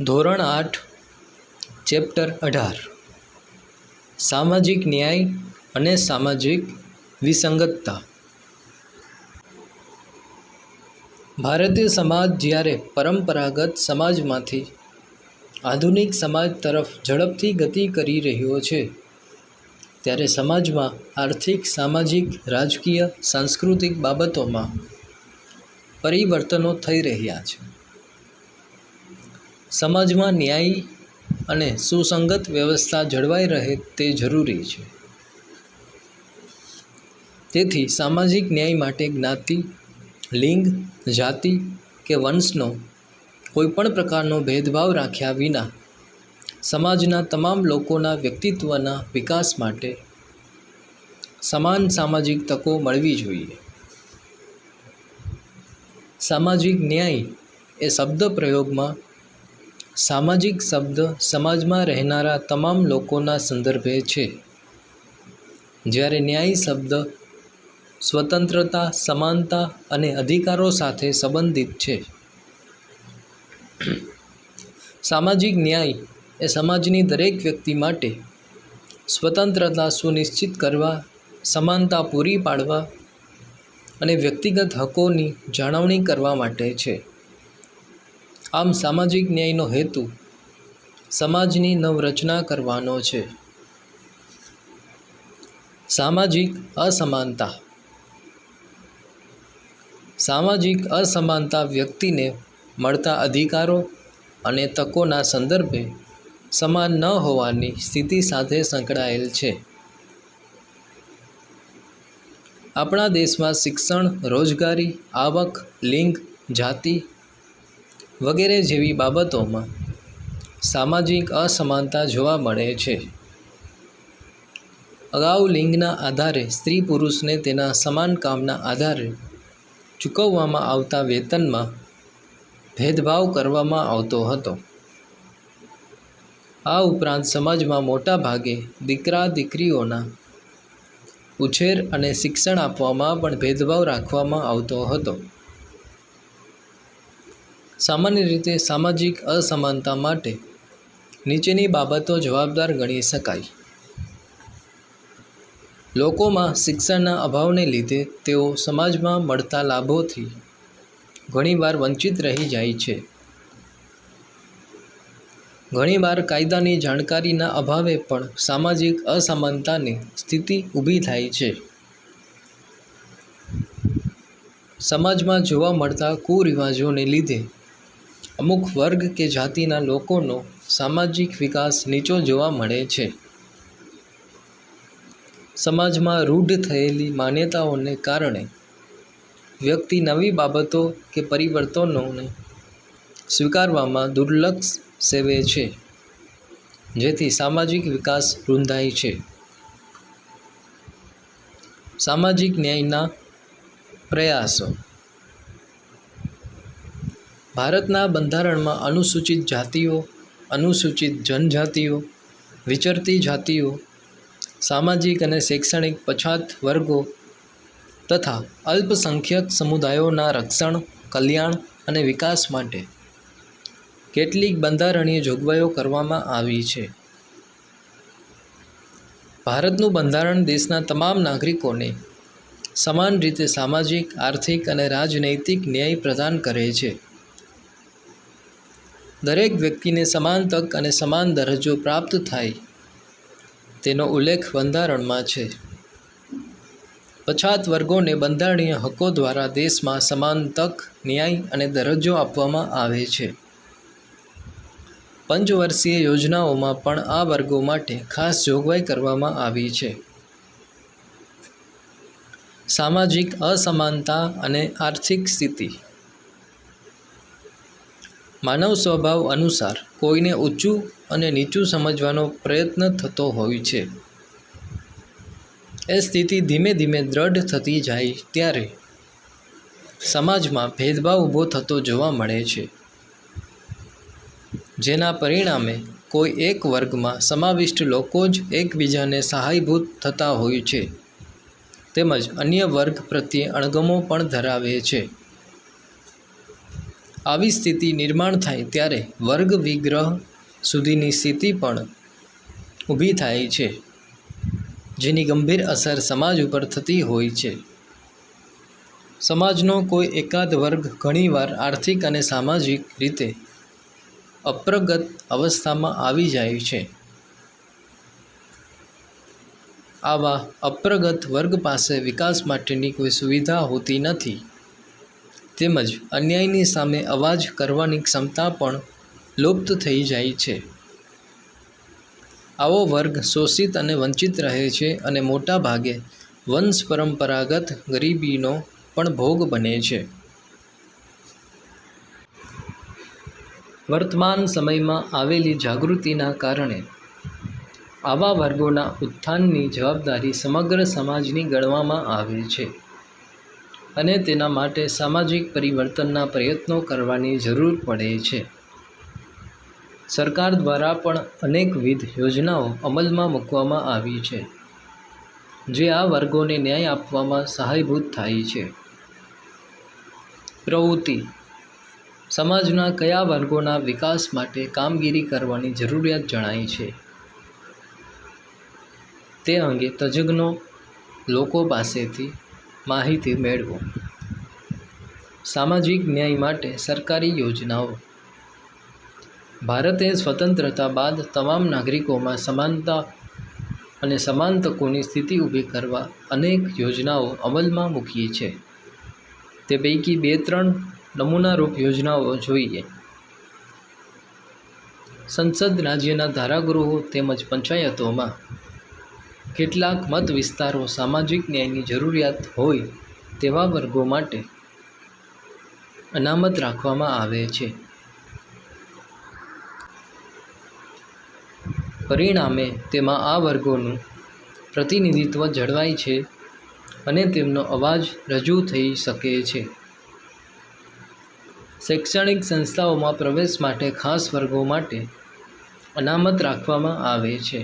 ધોરણ આઠ, ચેપ્ટર અઢાર. સામાજિક ન્યાય અને સામાજિક વિસંગતતા. ભારતીય સમાજ જ્યારે પરંપરાગત સમાજમાંથી આધુનિક સમાજ તરફ ઝડપથી ગતિ કરી રહ્યો છે, ત્યારે સમાજમાં આર્થિક, સામાજિક, રાજકીય, સાંસ્કૃતિક બાબતોમાં પરિવર્તનો થઈ રહ્યા છે. સમાજમાં ન્યાય અને સુસંગત વ્યવસ્થા જળવાઈ રહે તે જરૂરી છે. તેથી સામાજિક ન્યાય માટે જ્ઞાતિ, લિંગ, જાતિ કે વંશનો કોઈપણ પ્રકારનો ભેદભાવ રાખ્યા વિના સમાજના તમામ લોકોના વ્યક્તિત્વના વિકાસ માટે સમાન સામાજિક તકો મળવી જોઈએ. સામાજિક ન્યાય એ શબ્દ પ્રયોગમાં સામાજિક શબ્દ સમાજમાં રહેનારા તમામ લોકોના સંદર્ભે છે. જ્યારે ન્યાય શબ્દ સ્વતંત્રતા, સમાનતા અને અધિકારો સાથે સંબંધિત છે. સામાજિક ન્યાય એ સમાજની દરેક વ્યક્તિ માટે સ્વતંત્રતા સુનિશ્ચિત કરવા, સમાનતા પૂરી પાડવા અને વ્યક્તિગત હકોની જાળવણી કરવા માટે છે. આમ સામાજિક ન્યાયનો હેતુ સમાજની નવરચના કરવાનો છે. સામાજિક અસમાનતા. સામાજિક અસમાનતા વ્યક્તિને મળતા અધિકારો અને તકોના સંદર્ભે સમાન ન હોવાની સ્થિતિ સાથે સંકળાયેલ છે. આપણા દેશમાં શિક્ષણ, રોજગારી, આવક, લિંગ, જાતિ વગેરે જેવી બાબતોમાં સામાજિક અસમાનતા જોવા મળે છે. અગાઉ લિંગના આધારે સ્ત્રી પુરુષને તેના સમાન કામના આધારે ચૂકવવામાં આવતા વેતનમાં ભેદભાવ કરવામાં આવતો હતો. આ ઉપરાંત સમાજમાં મોટા ભાગે દીકરા દીકરીઓના ઉછેર અને શિક્ષણ આપવામાં પણ ભેદભાવ રાખવામાં આવતો હતો. સામાન્ય રીતે સામાજિક અસમાનતા માટે નીચેની બાબતો જવાબદાર ગણી શકાય. લોકોમાં શિક્ષણના અભાવને લીધે તેઓ સમાજમાં મળતા લાભોથી ઘણીવાર વંચિત રહી જાય છે. ઘણીવાર કાયદાની જાણકારીના અભાવે પણ સામાજિક અસમાનતાની સ્થિતિ ઊભી થાય છે. સમાજમાં જોવા મળતા કુરિવાજોને લીધે અમુક વર્ગ કે જાતિના લોકોનો સામાજિક વિકાસ નીચો જોવા મળે છે. સમાજમાં રૂઢ થયેલી માન્યતાઓને કારણે વ્યક્તિ નવી બાબતો કે પરિવર્તનોને સ્વીકારવામાં દુર્લક્ષ સેવે છે, જેથી સામાજિક વિકાસ રૂંધાય છે. સામાજિક ન્યાયના પ્રયાસો ભારતના બંધારણમાં અનુસૂચિત જાતિઓ, અનુસૂચિત જનજાતિઓ, વિચરતી જાતિઓ, સામાજિક અને શૈક્ષણિક પછાત વર્ગો તથા અલ્પસંખ્યક સમુદાયોના રક્ષણ, કલ્યાણ અને વિકાસ માટે કેટલીક બંધારણીય જોગવાઈઓ કરવામાં આવી છે. ભારતનું બંધારણ દેશના તમામ નાગરિકોને સમાન રીતે સામાજિક, આર્થિક અને રાજનૈતિક ન્યાય પ્રદાન કરે છે. દરેક વ્યક્તિને સમાન તક અને સમાન દરજ્જો પ્રાપ્ત થાય, તેનો ઉલ્લેખ બંધારણમાં છે. પછાત વર્ગોને બંધારણીય હકો દ્વારા દેશમાં સમાન તક, ન્યાય અને દરજ્જો આપવામાં આવે છે. પંચવર્ષીય યોજનાઓમાં પણ આ વર્ગો માટે ખાસ જોગવાઈ કરવામાં આવી છે. સામાજિક અસમાનતા અને આર્થિક સ્થિતિ માનવ સ્વભાવ અનુસાર કોઈને ઊંચું અને નીચું સમજવાનો પ્રયત્ન થતો હોય છે. એ સ્થિતિ ધીમે ધીમે દ્રઢ થતી જાય ત્યારે સમાજમાં ભેદભાવ ઊભો થતો જોવા મળે છે. જેના પરિણામે કોઈ એક વર્ગમાં સમાવિષ્ટ લોકો જ એકબીજાને સહાયભૂત થતા હોય છે. તેમજ અન્ય વર્ગ પ્રત્યે અણગમો પણ ધરાવે છે. આવી સ્થિતિ નિર્માણ થાય ત્યારે વર્ગ વિગ્રહ સુધીની સ્થિતિ પણ ઊભી થાય છે, જેની ગંભીર અસર સમાજ ઉપર થતી હોય છે. સમાજનો કોઈ એકાદ વર્ગ ઘણીવાર આર્થિક અને સામાજિક રીતે અપ્રગત અવસ્થામાં આવી જાય છે. આવા અપ્રગત વર્ગ પાસે વિકાસ માટેની કોઈ સુવિધા હોતી નથી. તેમજ અન્યાયની સામે અવાજ કરવાની ક્ષમતા પણ લુપ્ત થઈ જાય છે. આવો વર્ગ શોષિત અને વંચિત રહે છે અને મોટા ભાગે વંશ પરંપરાગત ગરીબીનો પણ ભોગ બને છે. વર્તમાન સમયમાં આવેલી જાગૃતિના કારણે આવા વર્ગોના ઉત્થાનની જવાબદારી સમગ્ર સમાજની ગણવામાં આવે છે. અને તેના માટે સામાજિક પરિવર્તનના પ્રયત્નો કરવાની જરૂર પડે છે. સરકાર દ્વારા પણ અનેકવિધ યોજનાઓ અમલમાં મૂકવામાં આવી છે, જે આ વર્ગોને ન્યાય આપવામાં સહાયભૂત થાય છે. પ્રવૃત્તિ. સમાજના કયા વર્ગોના વિકાસ માટે કામગીરી કરવાની જરૂરિયાત જણાય છે? તે અંગે તજજ્ઞો લોકો પાસેથી માહિતી મેળવો. સામાજિક ન્યાય માટે સરકારી યોજનાઓ. ભારતે સ્વતંત્રતા બાદ તમામ નાગરિકોમાં સમાનતા અને સમાન તકોની સ્થિતિ ઊભી કરવા અનેક યોજનાઓ અમલમાં મૂકી છે. તે પૈકી બે ત્રણ નમૂનારૂપ યોજનાઓ જોઈએ. સંસદ રાજ્યના ધારાગૃહો તેમજ પંચાયતોમાં કેટલાક મત વિસ્તારો સામાજિક ન્યાયની જરૂરિયાત હોય તેવા વર્ગો માટે અનામત રાખવામાં આવે છે. પરિણામે તેમાં આ વર્ગોનું પ્રતિનિધિત્વ જળવાય છે અને તેમનો અવાજ રજૂ થઈ શકે છે. શૈક્ષણિક સંસ્થાઓમાં પ્રવેશ માટે ખાસ વર્ગો માટે અનામત રાખવામાં આવે છે.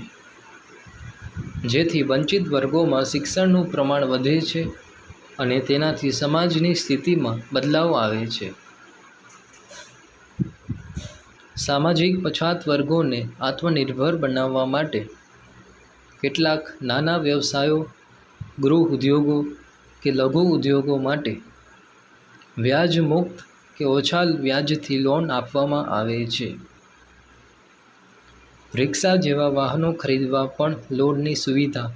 જેથી વંચિત વર્ગોમાં શિક્ષણનું પ્રમાણ વધે છે અને તેનાથી સમાજની સ્થિતિમાં બદલાવ આવે છે. સામાજિક પછાત વર્ગોને આત્મનિર્ભર બનાવવા માટે કેટલાક નાના વ્યવસાયો, ગૃહ ઉદ્યોગો કે લઘુ ઉદ્યોગો માટે વ્યાજ મુક્ત કે ઓછા વ્યાજથી લોન આપવામાં આવે છે. રિક્ષા જેવા વાહનો ખરીદવા પણ લોનની સુવિધા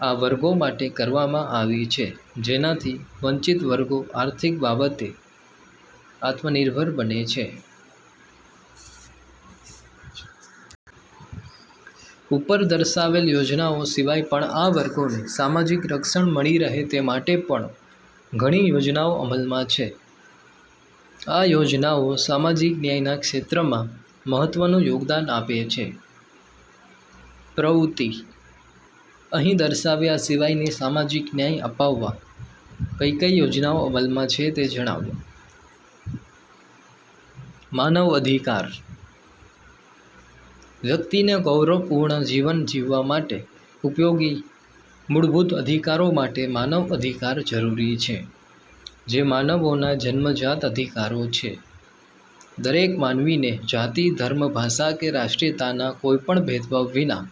આ વર્ગો માટે કરવામાં આવી છે, જેનાથી વંચિત વર્ગો આર્થિક બાબતે આત્મનિર્ભર બને છે. ઉપર દર્શાવેલ યોજનાઓ સિવાય પણ આ વર્ગોને સામાજિક રક્ષણ મળી રહે તે માટે પણ ઘણી યોજનાઓ અમલમાં છે. આ યોજનાઓ સામાજિક ન્યાયના ક્ષેત્રમાં મહત્ત્વનું યોગદાન આપે છે. પ્રવૃત્તિ. અહીં દર્શાવ્યા સિવાયની સામાજિક ન્યાય અપાવવા. કઈ કઈ યોજનાઓ અમલમાં છે તે જણાવો. માનવ અધિકાર. વ્યક્તિને ગૌરવપૂર્ણ જીવન જીવવા માટે ઉપયોગી મૂળભૂત અધિકારો માટે માનવ અધિકાર જરૂરી છે. જે માનવોના જન્મજાત અધિકારો છે. દરેક માનવીને જાતિ, ધર્મ, ભાષા કે રાષ્ટ્રીયતાના કોઈપણ ભેદભાવ વિના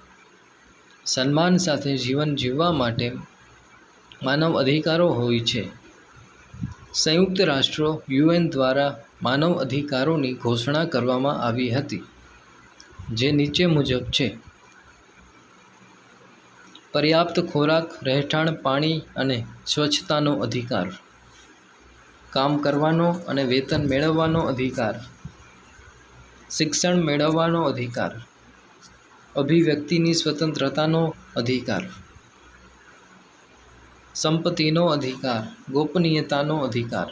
સન્માન સાથે જીવન જીવવા માટે માનવ અધિકારો હોય છે. સંયુક્ત રાષ્ટ્રો યુએન દ્વારા માનવ અધિકારોની ઘોષણા કરવામાં આવી હતી, જે નીચે મુજબ છે. પર્યાપ્ત ખોરાક, રહેઠાણ, પાણી અને સ્વચ્છતાનો અધિકાર, કામ કરવાનો અને વેતન મેળવવાનો અધિકાર શિક્ષણ મેળવવાનો અધિકાર. અભિવ્યક્તિની સ્વતંત્રતાનો અધિકાર. સંપત્તિનો અધિકાર. ગોપનીયતાનો અધિકાર.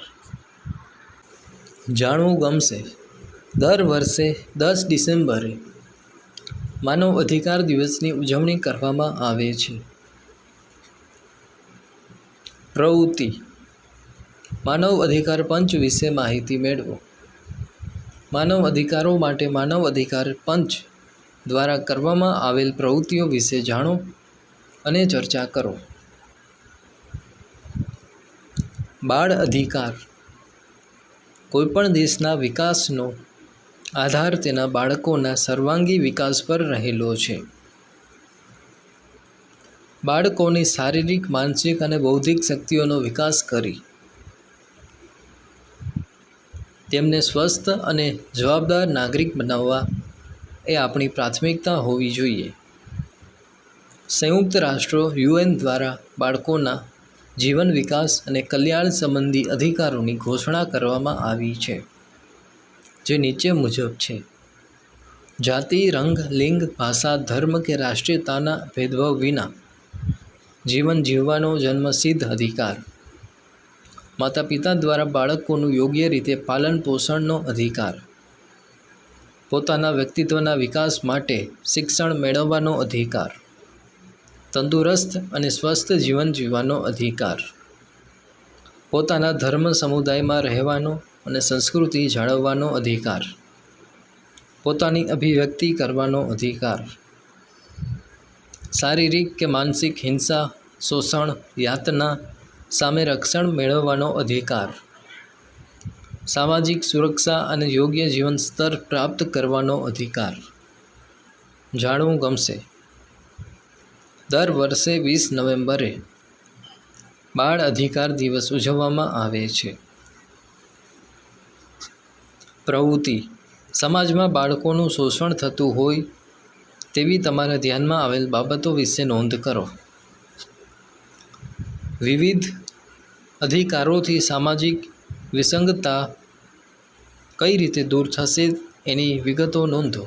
જાણવું ગમશે. દર વર્ષે દસ ડિસેમ્બરે માનવ અધિકાર દિવસની ઉજવણી કરવામાં આવે છે. પ્રવૃત્તિ. માનવ અધિકાર પંચ વિશે માહિતી મેળવો. માનવ અધિકારો માટે માનવ અધિકાર પંચ દ્વારા કરવામાં આવેલ પ્રવૃત્તિઓ વિશે જાણો અને ચર્ચા કરો. બાળ અધિકાર. કોઈપણ દેશના વિકાસનો આધાર તેના બાળકોના સર્વાંગી વિકાસ પર રહેલો છે. બાળકોની શારીરિક, માનસિક અને બૌદ્ધિક શક્તિઓનો વિકાસ કરી તેમને સ્વસ્થ અને જવાબદાર નાગરિક બનાવવા એ આપણી પ્રાથમિકતા હોવી જોઈએ. સંયુક્ત રાષ્ટ્રો યુએન દ્વારા બાળકોના જીવન વિકાસ અને કલ્યાણ સંબંધી અધિકારોની ઘોષણા કરવામાં આવી છે, જે નીચે મુજબ છે. જાતિ, રંગ, લિંગ, ભાષા, ધર્મ કે રાષ્ટ્રીયતાના ભેદભાવ વિના જીવન જીવવાનો જન્મસિદ્ધ અધિકાર માતા પિતા દ્વારા બાળકોનું યોગ્ય રીતે પાલન પોષણનો અધિકાર. પોતાના વ્યક્તિત્વના વિકાસ માટે શિક્ષણ મેળવવાનો અધિકાર. તંદુરસ્ત અને સ્વસ્થ જીવન જીવવાનો અધિકાર. પોતાના ધર્મ સમુદાયમાં રહેવાનો અને સંસ્કૃતિ જાળવવાનો અધિકાર. પોતાની અભિવ્યક્તિ કરવાનો અધિકાર. શારીરિક કે માનસિક હિંસા, શોષણ, યાતના સામે રક્ષણ મેળવવાનો અધિકાર. સામાજિક સુરક્ષા અને યોગ્ય જીવન સ્તર પ્રાપ્ત કરવાનો અધિકાર. જાણવું ગમશે. દર વર્ષે વીસ નવેમ્બરે બાળ અધિકાર દિવસ ઉજવવામાં આવે છે. પ્રવૃત્તિ. સમાજમાં બાળકોનું શોષણ થતું હોય તેવી તમારા ધ્યાનમાં આવેલ બાબતો વિશે નોંધ કરો. વિવિધ અધિકારોથી સામાજિક વિસંગતતા કઈ રીતે દૂર થશે એની વિગતો નોંધો.